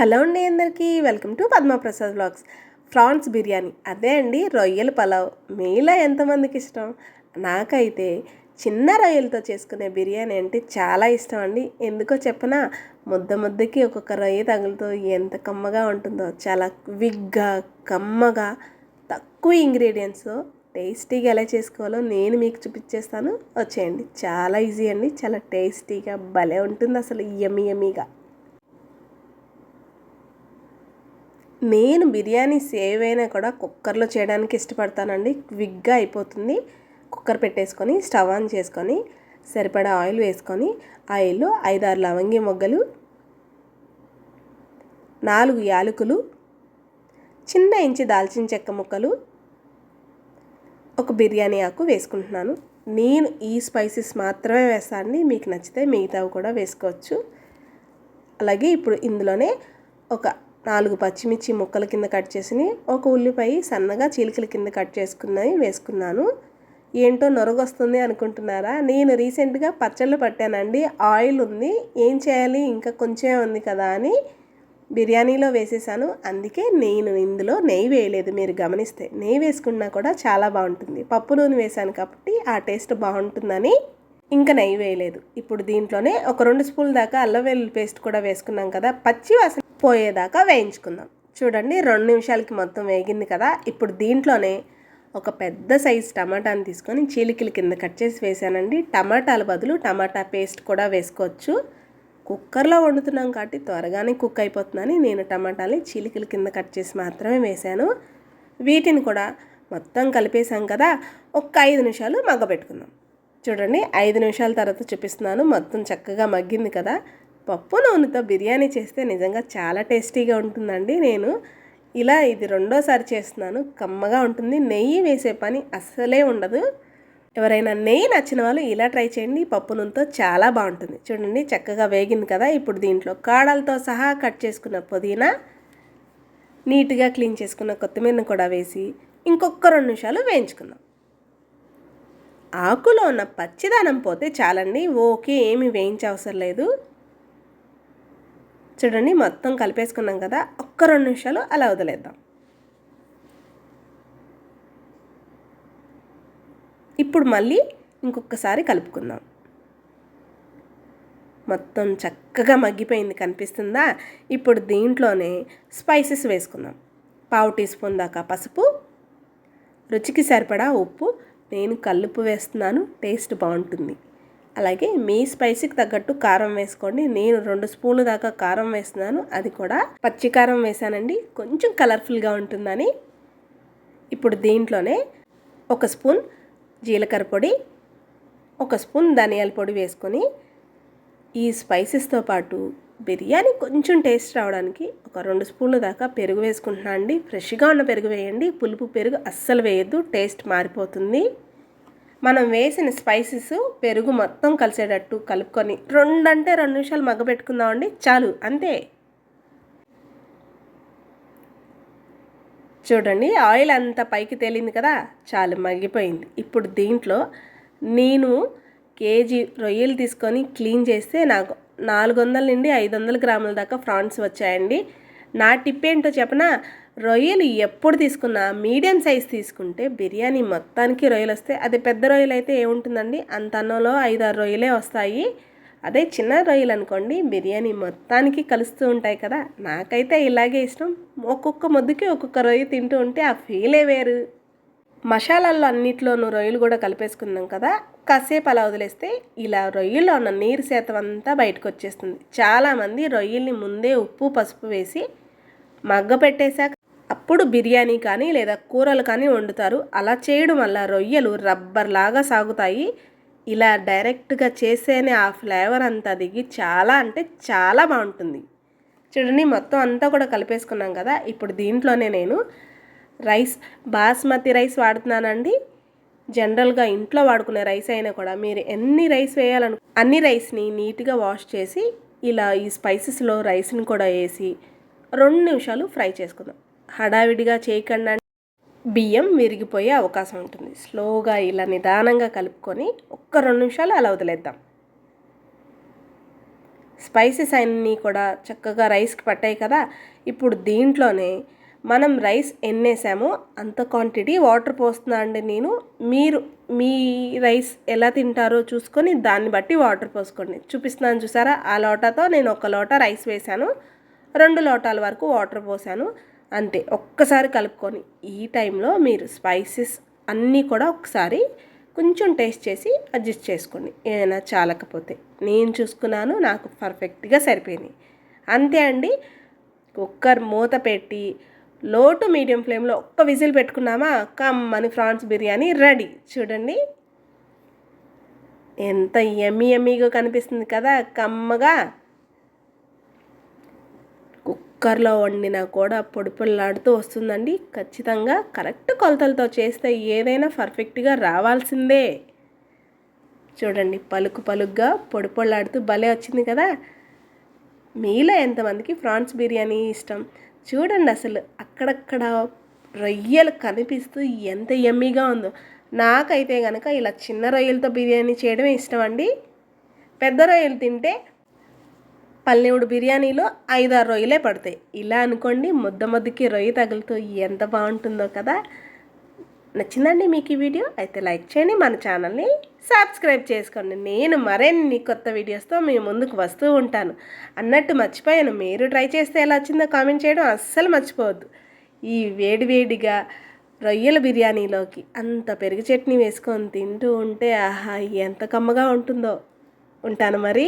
Hello అండి అందరికీ. Welcome to Padmaprasad blogs prawns biryani. అదే అండి రొయ్యల పలావ్. మీలో ఎంతమందికి ఇష్టం? నాకైతే చిన్న రొయ్యలతో చేసుకునే బిర్యానీ అంటే చాలా ఇష్టం అండి. ఎందుకో చెప్పనా ముద్ద ముద్దకి ఒక్కొక్క రొయ్య తగులుతో ఎంత కమ్మగా ఉంటుందో చాలా విగ్గా కమ్మగా తక్కువ ఇంగ్రీడియంట్స్ టేస్టీగా ఎలా చేసుకోవాలో నేను మీకు చూపించేస్తాను. వచ్చేయండి. చాలా ఈజీ అండి చాలా టేస్టీగా భలే ఉంటుంది అసలు యమ్మీ యమ్మీగా. నేను బిర్యానీ సేవ్ అయినా కూడా కుక్కర్లో చేయడానికి ఇష్టపడతానండి. క్విక్గా అయిపోతుంది. కుక్కర్ పెట్టేసుకొని స్టవ్ ఆన్ చేసుకొని సరిపడా ఆయిల్ వేసుకొని ఆయిల్లో ఐదారు లవంగి మొగ్గలు నాలుగు యాలకులు చిన్న ఇంచి దాల్చిన చెక్క ముక్కలు ఒక బిర్యానీ ఆకు వేసుకుంటున్నాను. నేను ఈ స్పైసెస్ మాత్రమే వేస్తానండి మీకు నచ్చితే మిగతావి కూడా వేసుకోవచ్చు. అలాగే ఇప్పుడు ఇందులోనే ఒక నాలుగు పచ్చిమిర్చి ముక్కల కింద కట్ చేసి ఒక ఉల్లిపాయ సన్నగా చీలికల కింద కట్ చేసుకున్నవి వేసుకున్నాను. ఏంటో నొరగొస్తుంది అనుకుంటున్నారా? నేను రీసెంట్గా పచ్చళ్ళు పట్టానండి. ఆయిల్ ఉంది. ఏం చేయాలి? ఇంకా కొంచెం ఉంది కదా అని బిర్యానీలో వేసేసాను. అందుకే నేను ఇందులో నెయ్యి వేయలేదు. మీరు గమనిస్తే నెయ్యి వేసుకున్నా కూడా చాలా బాగుంటుంది. పప్పు నూనె వేసాను కాబట్టి ఆ టేస్ట్ బాగుంటుందని ఇంకా నెయ్యి వేయలేదు. ఇప్పుడు దీంట్లోనే ఒక రెండు స్పూన్ల దాకా అల్లం వెల్లుల్లి పేస్ట్ కూడా వేసుకున్నాం కదా పచ్చి వాసన పోయేదాకా వేయించుకుందాం. చూడండి రెండు నిమిషాలకి మొత్తం వేగింది కదా. ఇప్పుడు దీంట్లోనే ఒక పెద్ద సైజు టమాటాని తీసుకొని చీలికల కింద కట్ చేసి వేసానండి. టమాటాల బదులు టమాటా పేస్ట్ కూడా వేసుకోవచ్చు. కుక్కర్లో వండుతున్నాం కాబట్టి త్వరగానే కుక్ అయిపోతుందని నేను టమాటాని చీలికల కింద కట్ చేసి మాత్రమే వేశాను. వీటిని కూడా మొత్తం కలిపేసాం కదా ఒక ఐదు నిమిషాలు మగ్గబెట్టుకుందాం. చూడండి ఐదు నిమిషాల తర్వాత చూపిస్తున్నాను. మొత్తం చక్కగా మగ్గింది కదా. పప్పు నూనెతో బిర్యానీ చేస్తే నిజంగా చాలా టేస్టీగా ఉంటుందండి. నేను ఇలా ఇది రెండోసారి చేస్తున్నాను. కమ్మగా ఉంటుంది. నెయ్యి వేసే పని అస్సలే ఉండదు. ఎవరైనా నెయ్యి నచ్చిన వాళ్ళు ఇలా ట్రై చేయండి. పప్పు నూనెతో చాలా బాగుంటుంది. చూడండి చక్కగా వేగింది కదా. ఇప్పుడు దీంట్లో కాడలతో సహా కట్ చేసుకున్న పుదీనా నీట్గా క్లీన్ చేసుకున్న కొత్తిమీరను కూడా వేసి ఇంకొక రెండు నిమిషాలు వేయించుకుందాం. ఆకులో ఉన్న పచ్చిదానం పోతే చాలండి. ఓకే ఏమి వేయించే అవసరం లేదు. చూడండి మొత్తం కలిపేసుకున్నాం కదా ఒక్క రెండు నిమిషాలు అలా వదిలేద్దాం. ఇప్పుడు మళ్ళీ ఇంకొకసారి కలుపుకుందాం. మొత్తం చక్కగా మగ్గిపోయింది కనిపిస్తుందా? ఇప్పుడు దీంట్లోనే స్పైసెస్ వేసుకుందాం. పావు టీ స్పూన్ దాకా పసుపు రుచికి సరిపడా ఉప్పు నేను కల్లుపు వేస్తున్నాను టేస్ట్ బాగుంటుంది. అలాగే మీ స్పైసీకి తగ్గట్టు కారం వేసుకోండి. నేను రెండు స్పూన్లు దాకా కారం వేస్తున్నాను. అది కూడా పచ్చి కారం వేసానండి కొంచెం కలర్ఫుల్గా ఉంటుందని. ఇప్పుడు దీంట్లోనే ఒక స్పూన్ జీలకర్ర పొడి ఒక స్పూన్ ధనియాల పొడి వేసుకొని ఈ స్పైసెస్తో పాటు బిర్యానీ కొంచెం టేస్ట్ రావడానికి ఒక రెండు స్పూన్ల దాకా పెరుగు వేసుకుంటున్నా అండి. ఫ్రెష్గా ఉన్న పెరుగు వేయండి. పులుపు పెరుగు అస్సలు వేయద్దు. టేస్ట్ మారిపోతుంది. మనం వేసిన స్పైసెస్ పెరుగు మొత్తం కలిసేటట్టు కలుపుకొని రెండంటే రెండు నిమిషాలు మగ్గబెట్టుకుందామండి చాలు. అంతే. చూడండి ఆయిల్ అంతా పైకి తేలింది కదా? చాలు. మగ్గిపోయింది. ఇప్పుడు దీంట్లో నేను కేజీ రొయ్యలు తీసుకొని క్లీన్ చేస్తే నాకు నాలుగు వందల నుండి ఐదు వందల గ్రాముల దాకా ఫ్రాన్స్ వచ్చాయండి. నా టిప్ ఏంటో చెప్పనా? రొయ్యలు ఎప్పుడు తీసుకున్నా మీడియం సైజ్ తీసుకుంటే బిర్యానీ మొత్తానికి రొయ్యలు వస్తాయి. అదే పెద్ద రొయ్యలు అయితే ఏముంటుందండి? అంత అన్నంలో ఐదు ఆరు రొయ్యలే వస్తాయి. అదే చిన్న రొయ్యలు అనుకోండి బిర్యానీ మొత్తానికి కలుస్తూ ఉంటాయి కదా. నాకైతే ఇలాగే ఇష్టం. ఒక్కొక్క ముద్దుకి ఒక్కొక్క రొయ్య తింటూ ఉంటే ఆ ఫీలే వేరు. మసాలాల్లో అన్నిట్లోనూ రొయ్యలు కూడా కలిపేసుకున్నాం కదా. కాసేపు అలా వదిలేస్తే ఇలా రొయ్యల్లో ఉన్న నీరు శాతం అంతా బయటకు వచ్చేస్తుంది. చాలామంది రొయ్యల్ని ముందే ఉప్పు పసుపు వేసి మగ్గ పెట్టేశాక అప్పుడు బిర్యానీ కానీ లేదా కూరలు కానీ వండుతారు. అలా చేయడం వల్ల రొయ్యలు రబ్బర్ లాగా సాగుతాయి. ఇలా డైరెక్ట్గా చేసేనే ఆ ఫ్లేవర్ అంతా దిగి చాలా అంటే చాలా బాగుంటుంది. చూడండి మొత్తం అంతా కూడా కలిపేసుకున్నాం కదా. ఇప్పుడు దీంట్లోనే నేను రైస్ బాస్మతి రైస్ వాడుతున్నానండి. జనరల్గా ఇంట్లో వాడుకునే రైస్ అయినా కూడా మీరు ఎన్ని రైస్ వేయాలను అన్ని రైస్ని నీట్గా వాష్ చేసి ఇలా ఈ స్పైసెస్లో రైస్ని కూడా వేసి రెండు నిమిషాలు ఫ్రై చేసుకుందాం. హడావిడిగా చేయకుండా బియ్యం విరిగిపోయే అవకాశం ఉంటుంది. స్లోగా ఇలా నిదానంగా కలుపుకొని ఒక్క రెండు నిమిషాలు అలా వదిలేద్దాం. స్పైసెస్ అన్నీ కూడా చక్కగా రైస్కి పట్టాయి కదా. ఇప్పుడు దీంట్లోనే మనం రైస్ ఎన్నేసామో అంత క్వాంటిటీ వాటర్ పోస్తున్నా అండి నేను? మీరు మీ రైస్ ఎలా తింటారో చూసుకొని దాన్ని బట్టి వాటర్ పోసుకోండి. చూపిస్తున్నాను చూసారా? ఆ లోటాతో నేను ఒక లోటా రైస్ వేశాను. రెండు లోటాల వరకు వాటర్ పోసాను. అంతే ఒక్కసారి కలుపుకొని. ఈ టైంలో మీరు స్పైసెస్ అన్నీ కూడా ఒకసారి కొంచెం టేస్ట్ చేసి అడ్జస్ట్ చేసుకోండి. ఏమైనా చాలకపోతే. నేను చూసుకున్నాను నాకు పర్ఫెక్ట్గా సరిపోయింది. అంతే అండి. కుక్కర్ మూత పెట్టి లో టు మీడియం ఫ్లేమ్లో ఒక్క విజిల్ పెట్టుకున్నామా? కమ్మని ఫ్రాన్స్ బిర్యానీ రెడీ. చూడండి. ఎంత ఎమ్మి ఎమ్మీగా కనిపిస్తుంది కదా కమ్మగా. కుక్కర్లో వండినా కూడా పొడి పొల్లాడుతూ వస్తుందండి. ఖచ్చితంగా కరెక్ట్ కొలతలతో చేస్తే ఏదైనా పర్ఫెక్ట్గా రావాల్సిందే. చూడండి పలుకు పలుగ్గా పొడి పొల్లాడుతూ భలే వచ్చింది కదా. మీలో ఎంతమందికి ఫ్రాన్స్ బిర్యానీ ఇష్టం? చూడండి అసలు అక్కడక్కడ రొయ్యలు కనిపిస్తూ ఎంత ఎమ్మీగా ఉందో. నాకైతే కనుక ఇలా చిన్న రొయ్యలతో బిర్యానీ చేయడమే ఇష్టం అండి పెద్ద రొయ్యలు తింటే పల్లెవుడు బిర్యానీలో ఐదారు రొయ్యలే పడతాయి. ఇలా అనుకోండి ముద్ద ముద్దకి రొయ్య తగులుతూ ఎంత బాగుంటుందో కదా. నచ్చిందండి మీకు ఈ వీడియో అయితే లైక్ చేయండి మన ఛానల్ని సబ్స్క్రైబ్ చేసుకోండి. నేను మరిన్ని కొత్త వీడియోస్తో మీ ముందుకు వస్తూ ఉంటాను. అన్నట్టు మర్చిపోయాను. మీరు ట్రై చేస్తే ఎలా వచ్చిందో కామెంట్ చేయడం అస్సలు మర్చిపోవద్దు. ఈ వేడివేడిగా రొయ్యల బిర్యానీలోకి అంత పెరుగు చట్నీ వేసుకొని తింటూ ఉంటే ఆహా ఎంత కమ్మగా ఉంటుందో. ఉంటాను మరి.